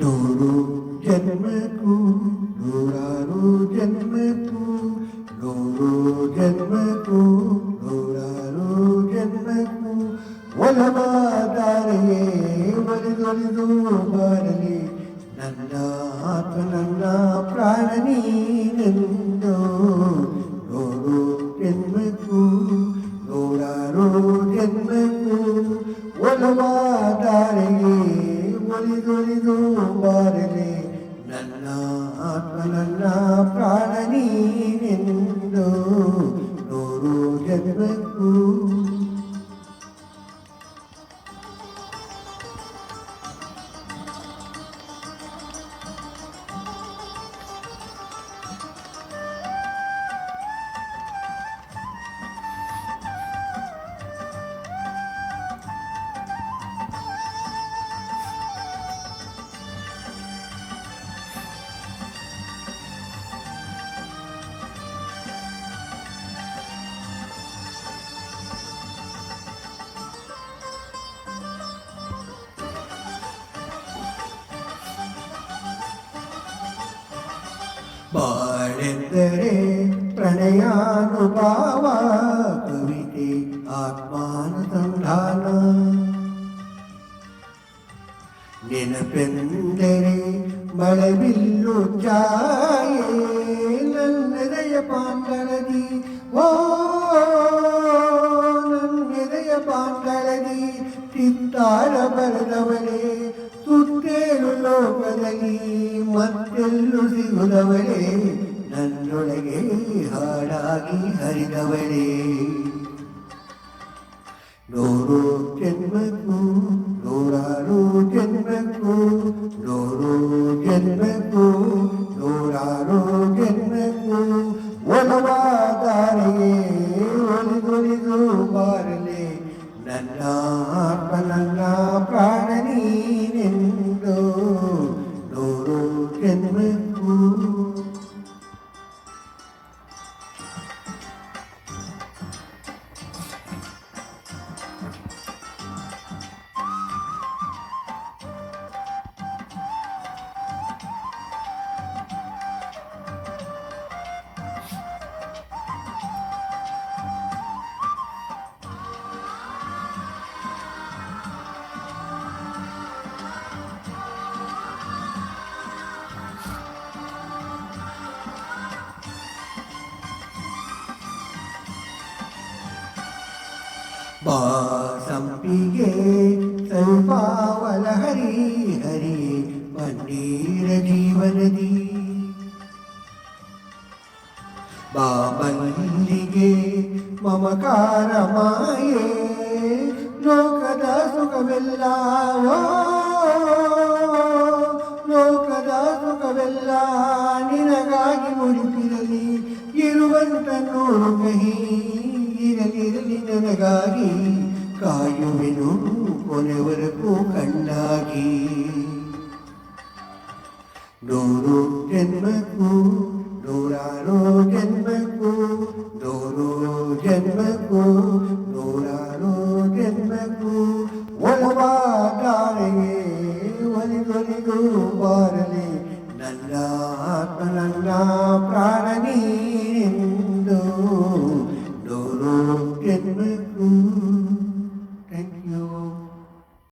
ನೂರು ಜನ್ಮಕ್ಕೂ ನೂರಾರು ಜನ್ಮಕ್ಕೂ ನೂರು ಜನ್ಮಕ್ಕೂ ನೂರಾರು ಜನ್ಮಕ್ಕೂ ಒಲವಾದಾರೆಯೇ ಒಲಿದೊಲಿದು ಬಾಳೆಂದರೆ ಪ್ರಣಯಾನುಭಾವ ಕವಿತೆ ಆತ್ಮಾನುಸಂಧಾನ ನೆನಪೆಂದರೆ ಮಳೆಬಿಲ್ಲು ಛಾಯೆ ನನ್ನೆದೆಯ ಪಾಂಡಲದಿ ಓ ನನ್ನೆದೆಯ ಪಾಂಡಲದಿ ಚಿತ್ತಾರ ಬರೆದವಳೇ ಸುತ್ತೇಳು ಲೋಕದಲ್ಲಿ ಮತ್ತೆಲ್ಲೂ ಸಿಗುದವಳೇ ನನ್ನೊಳಗೆ ಹಾಡಾಗಿ ಹರಿದವಳೇ ನೂರು ಜನ್ಮಕ್ಕೂ ಬಾ ಸಂಪಿಗೆ ಸಂಪಾವಲ ಹರಿ ಹರಿ ಪನ್ನೀರ ಜೀವನದಿ. ಬಾಬಲ್ಲಿಗೆ ಮಮಕಾರ ಮಾಯೆ, ಲೋಕದ ಸುಖವೆಲ್ಲ ಲೋಕದ ಸುಖವೆಲ್ಲ ನಿನಗಾಗಿ ಮುಡಿಪಿರಲಿ ಇರುವಂತ ನೋಡು ಕಹಿ ಕಾಯುವೆನು ಕೊನೆವರೆಗೂ ಕಣ್ಣಾಗಿ. ನೂರು ಜನ್ಮಕ್ಕೂ, ನೂರಾರು ಜನ್ಮಕ್ಕೂ, ನೂರು ಜನ್ಮಕ್ಕೂ, ನೂರಾರು ಜನ್ಮಕ್ಕೂ ಒಲವಾದಾರೆಯೇ ಒಲಿದೊಲಿದು ಬಾರಲಿ. ನನ್ನ ಆತ್ಮ, ನನ್ನ ಪ್ರಾಣ